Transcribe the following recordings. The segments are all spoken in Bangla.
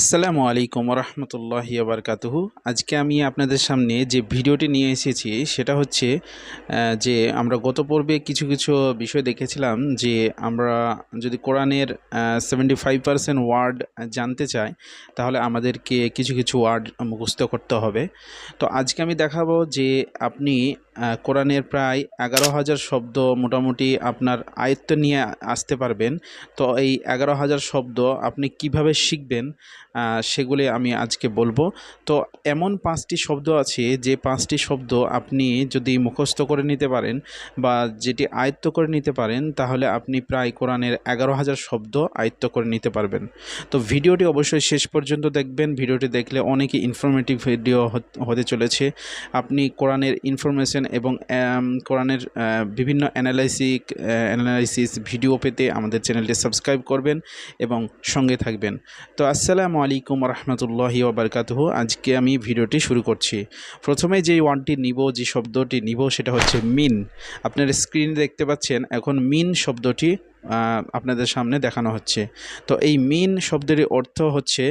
আসসালামু আলাইকুম রহমতুল্লাহি আবরকাতুহু আজকে আমি আপনাদের সামনে যে ভিডিওটি নিয়ে এসেছি, সেটা হচ্ছে যে আমরা গত পর্বে কিছু কিছু বিষয় দেখেছিলাম যে আমরা যদি কোরআনের সেভেন্টি ফাইভ পার্সেন্ট ওয়ার্ড জানতে চাই, তাহলে আমাদেরকে কিছু কিছু ওয়ার্ড মুখস্থ করতে হবে। তো আজকে আমি দেখাবো যে আপনি কোরআনের প্রায় এগারো হাজার শব্দ মোটামুটি আপনার আয়ত্ত নিয়ে আসতে পারবেন। তো এই এগারো হাজার শব্দ আপনি কীভাবে শিখবেন সেগুলি আমি আজকে বলব। তো এমন পাঁচটি শব্দ আছে, যে পাঁচটি শব্দ আপনি যদি মুখস্থ করে নিতে পারেন বা যেটি আয়ত্ত করে নিতে পারেন, তাহলে আপনি প্রায় কোরআনের এগারো হাজার শব্দ আয়ত্ত করে নিতে পারবেন। তো ভিডিওটি অবশ্যই শেষ পর্যন্ত দেখবেন। ভিডিওটি দেখলে অনেকই ইনফরমেটিভ ভিডিও হতে চলেছে। আপনি কোরআনের ইনফরমেশন এবং কোরআনের বিভিন্ন অ্যানালাইসিক অ্যানালাইসিস ভিডিও পেতে আমাদের চ্যানেলটি সাবস্ক্রাইব করবেন এবং সঙ্গে থাকবেন। তো আসসালামু আলাইকুম রহমতুল্লাহি ওবরকাতহ আজকে আমি ভিডিওটি শুরু করছি। প্রথমে যে ওয়ানটি নিব, যে শব্দটি নিব, সেটা হচ্ছে মিন। আপনার স্ক্রিনে দেখতে পাচ্ছেন, এখন মিন শব্দটি আপনাদের সামনে দেখানো হচ্ছে। তো এই মিন শব্দের অর্থ হচ্ছে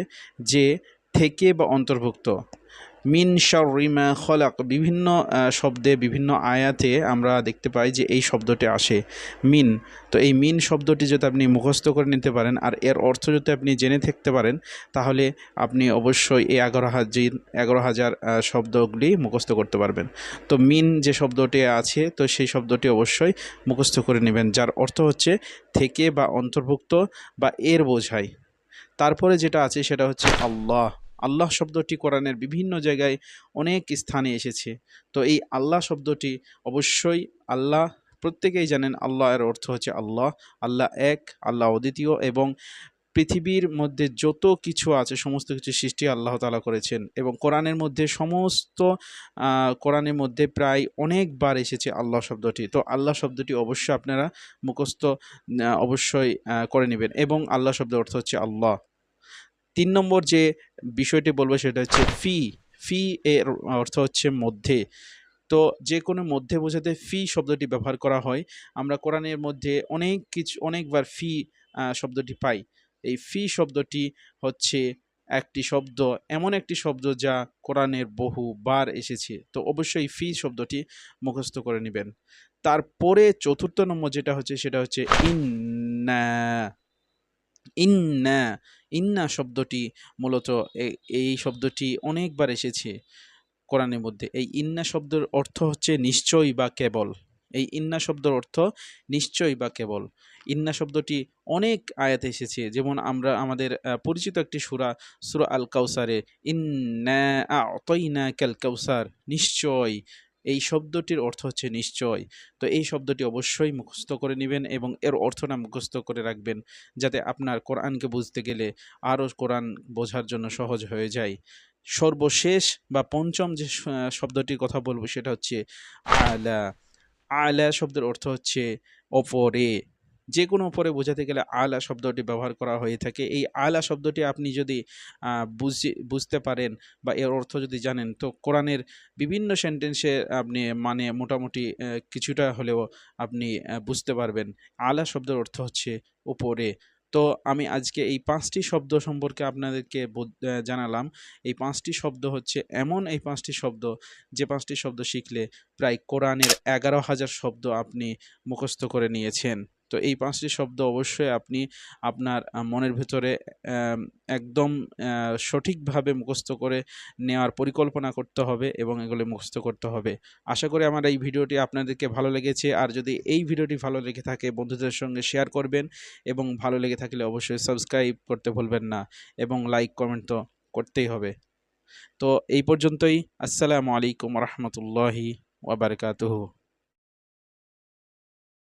যে, থেকে বা অন্তর্ভুক্ত। মিন শারিমা খলাক, বিভিন্ন শব্দে বিভিন্ন আয়াতে আমরা দেখতে পাই যে এই শব্দটি আসে। মিন, তো এই মিন শব্দটি যদি আপনি মুখস্থ করে নিতে পারেন আর এর অর্থ যদি আপনি জেনে থাকতে পারেন, তাহলে আপনি অবশ্যই এই এগারো হাজার এগারো হাজার শব্দগুলি মুখস্থ করতে পারবেন। তো মিন যে শব্দটি আছে, তো সেই শব্দটি অবশ্যই মুখস্থ করে নেবেন, যার অর্থ হচ্ছে থেকে বা অন্তর্ভুক্ত বা এর বোঝায় তারপরে যেটা আছে সেটা হচ্ছে আল্লাহ। আল্লাহ শব্দটি কোরআনের বিভিন্ন জায়গায় অনেক স্থানে এসেছে। তো এই আল্লাহ শব্দটি অবশ্যই আল্লাহ, প্রত্যেকেই জানেন আল্লাহ এর অর্থ হচ্ছে আল্লাহ। আল্লাহ এক, আল্লাহ অদ্বিতীয় এবং পৃথিবীর মধ্যে যত কিছু আছে, সমস্ত কিছু সৃষ্টি আল্লাহ তালা করেছেন এবং কোরআনের মধ্যে সমস্ত কোরআনের মধ্যে প্রায় অনেকবার এসেছে আল্লাহ শব্দটি। তো আল্লাহ শব্দটি অবশ্যই আপনারা মুখস্থ অবশ্যই করে নেবেন এবং আল্লাহ শব্দের অর্থ হচ্ছে আল্লাহ। তিন নম্বর যে বিষয়টি বলব সেটা হচ্ছে ফি ফি এর অর্থ হচ্ছে মধ্যে। তো যে কোনো মধ্যে বোঝাতে ফি শব্দটি ব্যবহার করা হয়। আমরা কোরআনের মধ্যে অনেক কিছু, অনেকবার ফি শব্দটি পাই। এই ফি শব্দটি হচ্ছে একটি শব্দ, এমন একটি শব্দ যা কোরআনের বহুবার এসেছে। তো অবশ্যই ফি শব্দটি মুখস্থ করে নেবেন। তারপরে চতুর্থ নম্বর যেটা হচ্ছে, সেটা হচ্ছে ইন্না ইন্না ইন্না শব্দটি মূলত এই শব্দটি অনেকবার এসেছে কোরআনের মধ্যে। এই ইন্না শব্দের অর্থ হচ্ছে নিশ্চয়ই বা কেবল। এই ইন্না শব্দের অর্থ নিশ্চয়ই বা কেবল। ইন্না শব্দটি অনেক আয়াতে এসেছে। যেমন আমরা, আমাদের পরিচিত একটি সুরা সুরা আল কাউসারে, ইন্না আতইনা ক্যাল কাউসার নিশ্চয় এই শব্দটির অর্থ হচ্ছে নিশ্চয়। তো এই শব্দটি অবশ্যই মুখস্থ করে নেবেন এবং এর অর্থ না মুখস্থ করে রাখবেন যাতে আপনার কোরআনকে বুঝতে গেলে আরও কোরআন বোঝার জন্য সহজ হয়ে যায়। সর্বশেষ বা পঞ্চম যে শব্দটির কথা বলব সেটা হচ্ছে আলা। আলা শব্দের অর্থ হচ্ছে ওপরে যে কোনো উপরে বোঝাতে গেলে আলা শব্দটি ব্যবহার করা হয়ে থাকে। এই আলা শব্দটি আপনি যদি বুঝে, বুঝতে পারেন বা এর অর্থ যদি জানেন, তো কোরআনের বিভিন্ন সেন্টেন্সে আপনি মানে মোটামুটি কিছুটা হলেও আপনি বুঝতে পারবেন। আলা শব্দের অর্থ হচ্ছে উপরে। তো আমি আজকে এই পাঁচটি শব্দ সম্পর্কে আপনাদেরকে জানালাম। এই পাঁচটি শব্দ হচ্ছে এমন এই পাঁচটি শব্দ, যে পাঁচটি শব্দ শিখলে প্রায় কোরআনের এগারো হাজার শব্দ আপনি মুখস্থ করে নিয়েছেন। তো এই পাঁচটি শব্দ অবশ্যই আপনি আপনার মনের ভেতরে একদম সঠিকভাবে মুখস্থ করে নেওয়ার পরিকল্পনা করতে হবে এবং এগুলো মুখস্থ করতে হবে। আশা করি আমার এই ভিডিওটি আপনাদেরকে ভালো লেগেছে। আর যদি এই ভিডিওটি ভালো লেগে থাকে, বন্ধুদের সঙ্গে শেয়ার করবেন এবং ভালো লেগে থাকলে অবশ্যই সাবস্ক্রাইব করতে ভুলবেন না এবং লাইক, কমেন্ট তো করতেই হবে। তো এই পর্যন্তই। আসসালামু আলাইকুম রহমতুল্লাহি ওয়াবারকাতুহু